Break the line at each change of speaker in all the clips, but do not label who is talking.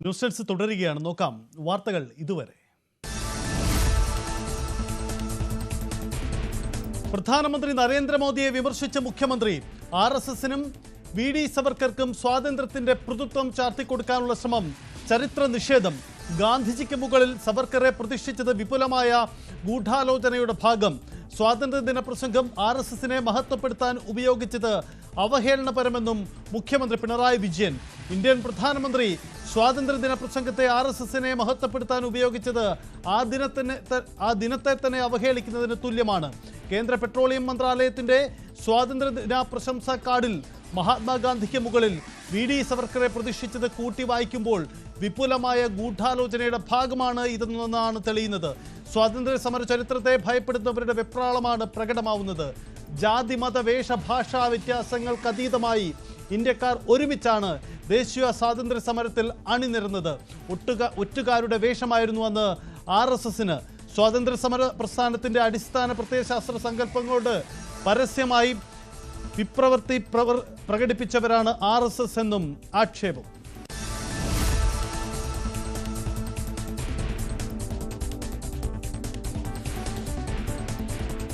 News തുടരുകയാണ്. നോക്കാം. വാർത്തകൾ ഇതുവരെ. പ്രധാനമന്ത്രി നരേന്ദ്രമോദിയെ വിമർശിച്ച മുഖ്യമന്ത്രി ആർ എസ് എസിനും വി ഡി സവർക്കർക്കും സ്വാതന്ത്ര്യത്തിന്റെ പ്രതിത്വം ചാർത്തിക്കൊടുക്കാനുള്ള ശ്രമം ചരിത്ര നിഷേധം ഗാന്ധിജിക്ക് മുകളിൽ സവർക്കറെ പ്രതിഷ്ഠിച്ചത് വിപുലമായ ഗൂഢാലോചനയുടെ ഭാഗം സ്വാതന്ത്ര്യദിന പ്രസംഗം ആർ എസ് എസിനെ മഹത്വപ്പെടുത്താൻ ഉപയോഗിച്ചത് അവഹേളനപരമെന്നും മുഖ്യമന്ത്രി പിണറായി വിജയൻ. ഇന്ത്യൻ പ്രധാനമന്ത്രി സ്വാതന്ത്ര്യദിന പ്രസംഗത്തെ ആർ എസ് എസിനെ മഹത്വപ്പെടുത്താൻ ഉപയോഗിച്ചത് ആ ദിനത്തിനെ ആ ദിനത്തെ തന്നെ അവഹേളിക്കുന്നതിന് തുല്യമാണ്. കേന്ദ്ര പെട്രോളിയം മന്ത്രാലയത്തിന്റെ സ്വാതന്ത്ര്യദിന പ്രശംസാ കാർഡിൽ മഹാത്മാഗാന്ധിക്ക് മുകളിൽ വി ഡി സവർക്കറെ പ്രതിഷ്ഠിച്ചത് കൂട്ടി വായിക്കുമ്പോൾ വിപുലമായ ഗൂഢാലോചനയുടെ ഭാഗമാണ് ഇതെന്നാണ് തെളിയുന്നത്. സ്വാതന്ത്ര്യ സമര ചരിത്രത്തെ ഭയപ്പെടുന്നവരുടെ വെപ്രാളമാണ് പ്രകടമാവുന്നത്. ജാതി മത വേഷ ഭാഷാ വ്യത്യാസങ്ങൾക്ക് അതീതമായി ഇന്ത്യക്കാർ ഒരുമിച്ചാണ് ദേശീയ സ്വാതന്ത്ര്യ സമരത്തിൽ അണിനിരുന്നത്. ഒട്ടുക ഒറ്റുകാരുടെ വേഷമായിരുന്നു അന്ന് ആർ എസ് എസിന് സ്വാതന്ത്ര്യ സമര പ്രസ്ഥാനത്തിന്റെ അടിസ്ഥാന പ്രത്യയശാസ്ത്ര സങ്കല്പങ്ങളോട് പരസ്യമായി വിപ്രവൃത്തി പ്രകടിപ്പിച്ചവരാണ് ആർ എന്നും ആക്ഷേപം.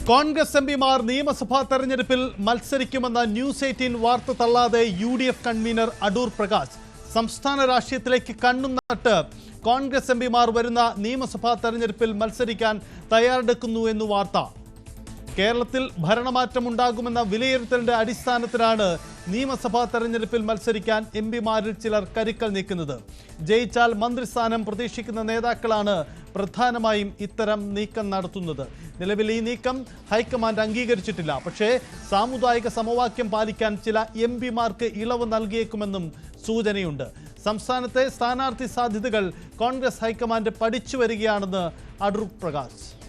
കോൺഗ്രസ് എം പിമാർ നിയമസഭാ തെരഞ്ഞെടുപ്പിൽ മത്സരിക്കുമെന്ന ന്യൂസ് എയ്റ്റീൻ വാർത്ത തള്ളാതെ U D F convener Adoor Prakash സംസ്ഥാന രാഷ്ട്രീയത്തിലേക്ക് കണ്ണും നട്ട് കോൺഗ്രസ് എം പിമാർ വരുന്ന നിയമസഭാ തെരഞ്ഞെടുപ്പിൽ മത്സരിക്കാൻ തയ്യാറെടുക്കുന്നു എന്ന് വാർത്ത. കേരളത്തിൽ ഭരണമാറ്റമുണ്ടാകുമെന്ന വിലയിരുത്തലിന്റെ അടിസ്ഥാനത്തിലാണ് നിയമസഭാ തെരഞ്ഞെടുപ്പിൽ മത്സരിക്കാൻ എം പിമാരിൽ ചിലർ കരുക്കൾ നീക്കുന്നത്. ജയിച്ചാൽ മന്ത്രിസ്ഥാനം പ്രതീക്ഷിക്കുന്ന നേതാക്കളാണ് പ്രധാനമായും ഇത്തരം നീക്കം നടത്തുന്നത്. നിലവിൽ ഈ നീക്കം ഹൈക്കമാൻഡ് അംഗീകരിച്ചിട്ടില്ല. പക്ഷേ സാമുദായിക സമവാക്യം പാലിക്കാൻ ചില എം പിമാർക്ക് ഇളവ് നൽകിയേക്കുമെന്നും സൂചനയുണ്ട്. സംസ്ഥാനത്തെ സ്ഥാനാർത്ഥി സാധ്യതകൾ കോൺഗ്രസ് ഹൈക്കമാൻഡ് പഠിച്ചു വരികയാണെന്ന് അടൂർ പ്രകാശ്.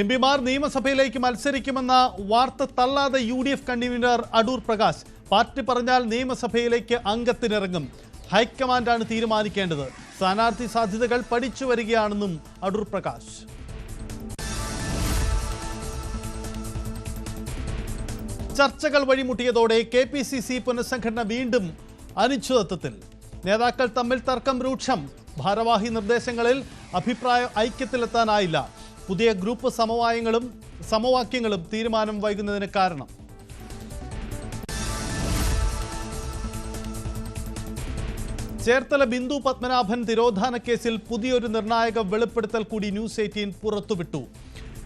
എം പിമാർ നിയമസഭയിലേക്ക് മത്സരിക്കുമെന്ന വാർത്ത തള്ളാതെ U D F convener Adoor Prakash. Party പറഞ്ഞാൽ നിയമസഭയിലേക്ക് അംഗത്തിനിറങ്ങും. ഹൈക്കമാൻഡാണ് തീരുമാനിക്കേണ്ടത്. സ്ഥാനാർത്ഥി സാധ്യതകൾ പഠിച്ചു വരികയാണെന്നും അടൂർ പ്രകാശ്. ചർച്ചകൾ വഴിമുട്ടിയതോടെ കെ പി സി സി പുനഃസംഘടന വീണ്ടും അനിശ്ചിതത്വത്തിൽ. നേതാക്കൾ തമ്മിൽ തർക്കം രൂക്ഷം. ഭാരവാഹി നിർദ്ദേശങ്ങളിൽ അഭിപ്രായ ഐക്യത്തിലെത്താനായില്ല. പുതിയ ഗ്രൂപ്പ് സമവായങ്ങളും സമവാക്യങ്ങളും തീരുമാനം വൈകുന്നതിന് കാരണം. ചേർത്തല ബിന്ദു പത്മനാഭൻ തിരോധാന കേസിൽ പുതിയൊരു നിർണായക വെളിപ്പെടുത്തൽ കൂടി ന്യൂസ് എയ്റ്റീൻ പുറത്തുവിട്ടു.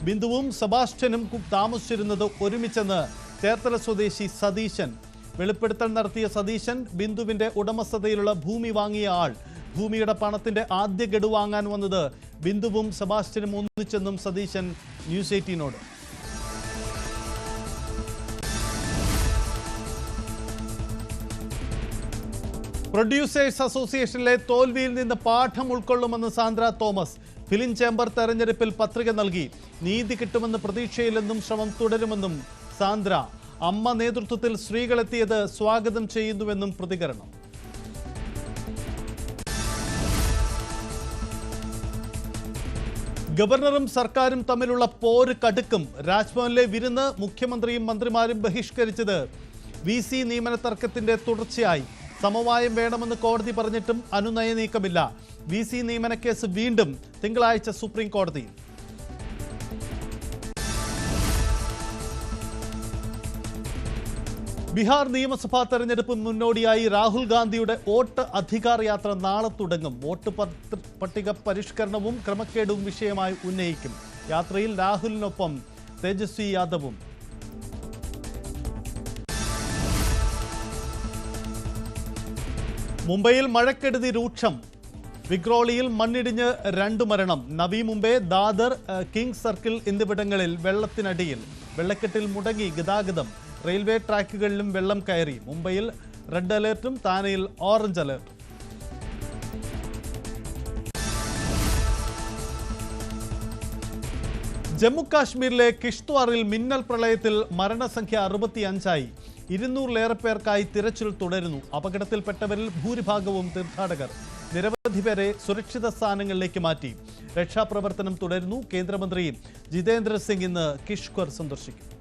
ബിന്ദുവും സെബാസ്റ്റ്യനും താമസിച്ചിരുന്നത് ഒരുമിച്ചെന്ന് ചേർത്തല സ്വദേശി സതീശൻ. വെളിപ്പെടുത്തൽ നടത്തിയ സതീശൻ ബിന്ദുവിന്റെ ഉടമസ്ഥതയിലുള്ള ഭൂമി വാങ്ങിയ ആൾ. ഭൂമിയുടെ പണത്തിന്റെ ആദ്യ ഗഡു വാങ്ങാൻ വന്നത് ബിന്ദുവും സെബാസ്റ്റ്യനും ഒന്നിച്ചെന്നും സതീശൻ ന്യൂസ് എയ്റ്റീനോട്. പ്രൊഡ്യൂസേഴ്സ് അസോസിയേഷനിലെ തോൽവിയിൽ നിന്ന് പാഠം ഉൾക്കൊള്ളുമെന്ന് സാന്ദ്ര തോമസ്. ഫിലിം ചേംബർ തെരഞ്ഞെടുപ്പിൽ പത്രിക നൽകി. നീതി കിട്ടുമെന്ന് പ്രതീക്ഷയില്ലെന്നും ശ്രമം തുടരുമെന്നും സാന്ദ്ര. അമ്മ നേതൃത്വത്തിൽ സ്ത്രീകളെത്തിയത് സ്വാഗതം ചെയ്യുന്നുവെന്നും പ്രതികരണം. ഗവർണറും സർക്കാരും തമ്മിലുള്ള പോര് കടുക്കും. രാജ്ഭവനിലെ വിരുന്ന് മുഖ്യമന്ത്രിയും മന്ത്രിമാരും ബഹിഷ്കരിച്ചത് വി സി നിയമന തർക്കത്തിന്റെ തുടർച്ചയായി. സമവായം വേണമെന്ന് കോടതി പറഞ്ഞിട്ടും അനുനയ നീക്കമില്ല. വി സി നിയമന കേസ് വീണ്ടും തിങ്കളാഴ്ച സുപ്രീം കോടതിയിൽ ബീഹാർ നിയമസഭാ തെരഞ്ഞെടുപ്പ് മുന്നോടിയായി രാഹുൽ ഗാന്ധിയുടെ വോട്ട് അധികാർ യാത്ര നാളെ തുടങ്ങും. വോട്ട് പട്ടിക പരിഷ്കരണവും ക്രമക്കേടും വിഷയമായി ഉന്നയിക്കും. യാത്രയിൽ രാഹുലിനൊപ്പം തേജസ്വി യാദവും. മുംബൈയിൽ മഴക്കെടുതി രൂക്ഷം. വിക്രോളിയിൽ മണ്ണിടിഞ്ഞ് രണ്ട് മരണം. നവി മുംബൈ ദാദർ കിങ് സർക്കിൾ എന്നിവിടങ്ങളിൽ വെള്ളത്തിനടിയിൽ. വെള്ളക്കെട്ടിൽ മുടങ്ങി ഗതാഗതം. റെയിൽവേ ട്രാക്കുകളിലും വെള്ളം കയറി. മുംബൈയിൽ റെഡ് അലേർട്ടും താനെയിൽ ഓറഞ്ച് അലേർട്ടും. ജമ്മു കാശ്മീരിലെ കിഷ്ത്വാറിൽ മിന്നൽ പ്രളയത്തിൽ മരണസംഖ്യ അറുപത്തിയഞ്ചായി. ഇരുന്നൂറിലേറെ പേർക്കായി തിരച്ചിൽ തുടരുന്നു. അപകടത്തിൽപ്പെട്ടവരിൽ ഭൂരിഭാഗവും തീർത്ഥാടകർ. നിരവധി പേരെ സുരക്ഷിത സ്ഥാനങ്ങളിലേക്ക് മാറ്റി. രക്ഷാപ്രവർത്തനം തുടരുന്നു. കേന്ദ്രമന്ത്രി ജിതേന്ദ്ര സിംഗ് ഇന്ന് കിഷ്കർ സന്ദർശിക്കും.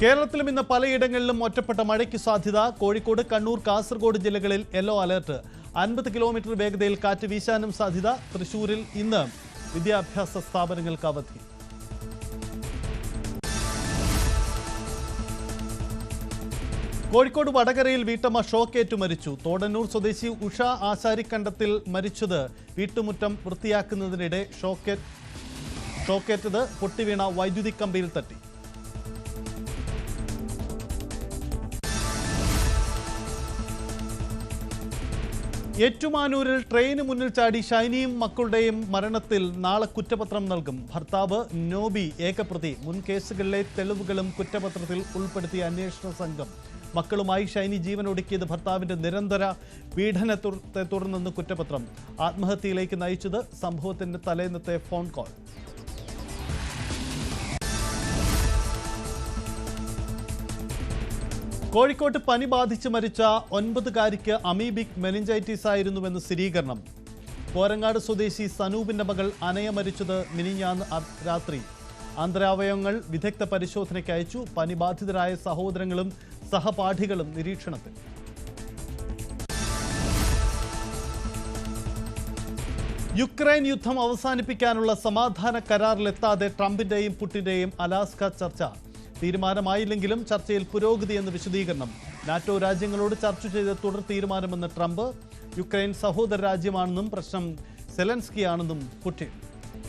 കേരളത്തിലും ഇന്ന് പലയിടങ്ങളിലും ഒറ്റപ്പെട്ട മഴയ്ക്ക് സാധ്യത. കോഴിക്കോട് കണ്ണൂർ കാസർഗോഡ് ജില്ലകളിൽ യെല്ലോ അലർട്ട് അൻപത് കിലോമീറ്റർ വേഗതയിൽ കാറ്റ് വീശാനും സാധ്യത. തൃശൂരിൽ ഇന്ന് വിദ്യാഭ്യാസ സ്ഥാപനങ്ങൾക്ക് അവധി. കോഴിക്കോട് വടകരയിൽ വീട്ടമ്മ ഷോക്കേറ്റു മരിച്ചു. തോടന്നൂർ സ്വദേശി ഉഷ ആശാരിക്കണ്ടത്തിൽ മരിച്ചത് വീട്ടുമുറ്റം വൃത്തിയാക്കുന്നതിനിടെ ഷോക്കേറ്റ് ഷോക്കേറ്റത് പൊട്ടിവീണ വൈദ്യുതി കമ്പിയിൽ തട്ടി. ഏറ്റുമാനൂരിൽ ട്രെയിന് മുന്നിൽ ചാടി ഷൈനിയും മക്കളുടെയും മരണത്തിൽ നാളെ കുറ്റപത്രം നൽകും. ഭർത്താവ് നോബി ഏകപ്രതി മുൻ കേസുകളിലെ തെളിവുകളും കുറ്റപത്രത്തിൽ ഉൾപ്പെടുത്തിയ അന്വേഷണ സംഘം. മക്കളുമായി ഷൈനി ജീവനൊടുക്കിയത് ഭർത്താവിന്റെ നിരന്തര പീഡനത്തെ തുടർന്നെന്ന് കുറ്റപത്രം. ആത്മഹത്യയിലേക്ക് നയിച്ചത് സംഭവത്തിന്റെ തലേന്നത്തെ ഫോൺ കോൾ കോഴിക്കോട്ട് പനി ബാധിച്ച് മരിച്ച ഒൻപതുകാരിക്ക് അമീബിക് മെനിഞ്ചൈറ്റിസ് ആയിരുന്നുവെന്ന് സ്ഥിരീകരണം. കോരങ്ങാട് സ്വദേശി സനൂപിന്റെ മകൾ അനയ മരിച്ചത് മിനിഞ്ഞാന്ന് രാത്രി. അന്തരാവയവങ്ങൾ വിദഗ്ധ പരിശോധനയ്ക്ക് അയച്ചു. പനി ബാധിതരായ സഹോദരങ്ങളും സഹപാഠികളും നിരീക്ഷണത്തിൽ. യുക്രൈൻ യുദ്ധം അവസാനിപ്പിക്കാനുള്ള സമാധാന കരാറിലെത്താതെ ട്രംപിന്റെയും പുട്ടിന്റെയും അലാസ്ക ചർച്ച. തീരുമാനമായില്ലെങ്കിലും ചർച്ചയിൽ പുരോഗതി എന്ന് വിശദീകരണം. നാറ്റോ രാജ്യങ്ങളോട് ചർച്ച ചെയ്ത് തുടർ തീരുമാനമെന്ന് ട്രംപ് യുക്രൈൻ സഹോദര രാജ്യമാണെന്നും പ്രശ്നം സെലൻസ്കിയാണെന്നും പുടിൻ.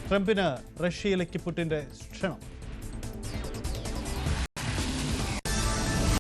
ട്രംപിന് റഷ്യയിലേക്ക് പുട്ടിന്റെ ക്ഷണം.